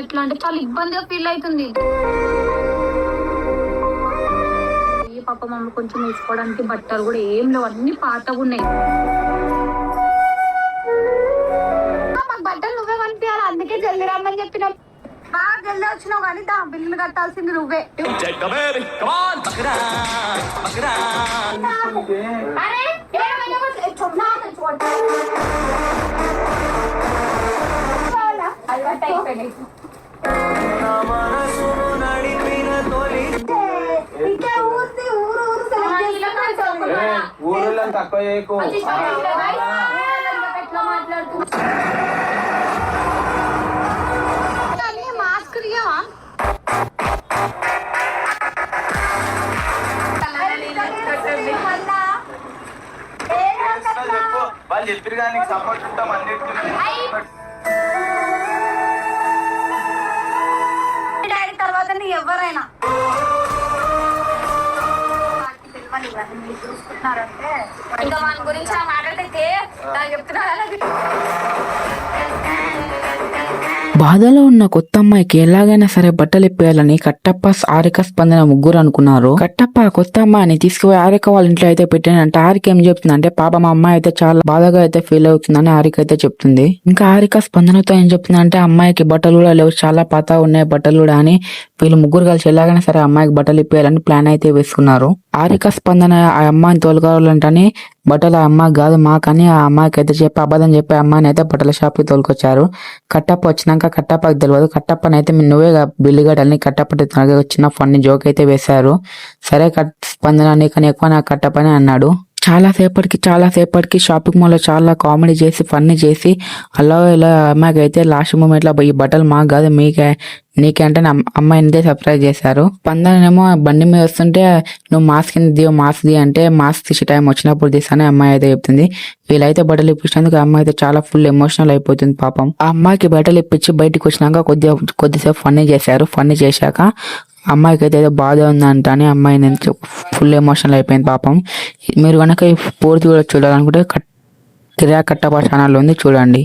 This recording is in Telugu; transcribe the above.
ఎట్లా అంటే చాలా ఇబ్బందిగా ఫీల్ అవుతుంది. ఈ పాప మమ్మల్ని కొంచెం వేసుకోవడానికి బట్టలు కూడా ఏం లేవు. అన్ని పాతగా ఉన్నాయి. మాకు బట్టలు నువ్వే పంపించాలి అందుకే జల్ది రమ్మని చెప్పినాం. బాగా జల్ది వచ్చినావు కానీ దా బిల్లులు కట్టాల్సింది నువ్వే. అలవాటు అయిపోయినాయి. ఊరిలో తక్కువ చేయకు వాళ్ళు చెప్పిరు కానీ సపోర్ట్ ఉంటాం అన్నిటికీ ఎవరైనా చూసుకున్నారంటే ఇంకా మన గురించి ఆ మాట్లాడితే చెప్తున్నారు? బాధలో ఉన్న కొత్త అమ్మాయికి ఎలాగైనా సరే బట్టలు ఇప్పేయాలని కట్టప్ప ఆరిక స్పందన ముగ్గురు అనుకున్నారు. కట్టప్ప కొత్త అమ్మాయిని తీసుకుపోయి ఆరిక వాళ్ళ ఇంట్లో అయితే పెట్టానంటే. ఆరిక ఏం చెప్తుందంటే పాప మా అమ్మాయి అయితే చాలా బాధగా అయితే ఫీల్ అవుతుందని ఆరిక అయితే చెప్తుంది. ఇంకా ఆరిక స్పందనతో ఏం చెప్తుందంటే అమ్మాయికి బట్టలు కూడా లేవు చాలా పాత ఉన్నాయి బట్టలు కూడా అని వీళ్ళు ముగ్గురు కలిసి ఎలాగైనా సరే అమ్మాయికి బట్టలు ఇప్పేయాలని ప్లాన్ అయితే వేసుకున్నారు. ఆరిక స్పందన ఆ అమ్మాయిని తోలుకోవాలంటని బట్టల అమ్మ కాదు మా కానీ ఆ అమ్మాయికి అయితే చెప్పి అబద్ధం చెప్పి ఆ అమ్మాయిని అయితే బట్టల షాప్కి తోలుకొచ్చారు. కట్టప్ప వచ్చినాక కట్టప్పకి తెలియదు కట్టప్పని అయితే నువ్వే బిల్లు కట్టాలని కట్టప్ప చిన్న ఫన్నీ జోక్ అయితే వేశారు. సరే కట్ స్పందన నీకని ఎక్కువ నాకు కట్టప్పని అన్నాడు. చాలా సేపటికి చాలా సేపటికి షాపింగ్ మాల్లో చాలా కామెడీ చేసి ఫన్నీ చేసి అలా ఇలా అమ్మాయికి లాస్ట్ మూమెంట్లో ఈ బట్టలు మాకు కాదు మీకే నీకంటే అంటే నా సర్ప్రైజ్ చేశారు. పందనేమో బండి మీద వస్తుంటే నువ్వు మాస్క్ కింద మాస్క్ ది అంటే మాస్క్ తీసే టైం వచ్చినప్పుడు తీసానే అమ్మాయి అయితే చెప్తుంది. వీళ్ళైతే బట్టలు ఇప్పించినందుకు అమ్మాయి అయితే చాలా ఫుల్ ఎమోషనల్ అయిపోతుంది పాపం. ఆ అమ్మాయికి బట్టలు ఇప్పించి బయటికి వచ్చినాక కొద్దిగా కొద్దిసేపు ఫన్నీ చేశారు. ఫన్నీ చేశాక అమ్మాయికి అయితే ఏదో బాధ ఉందంట అని అమ్మాయి నేను ఫుల్ ఎమోషనల్ అయిపోయింది పాపం. మీరు కనుక ఈ పూర్తి కూడా చూడాలనుకుంటే కట్ కిరా కట్టపా ఛానల్ ఉంది చూడండి.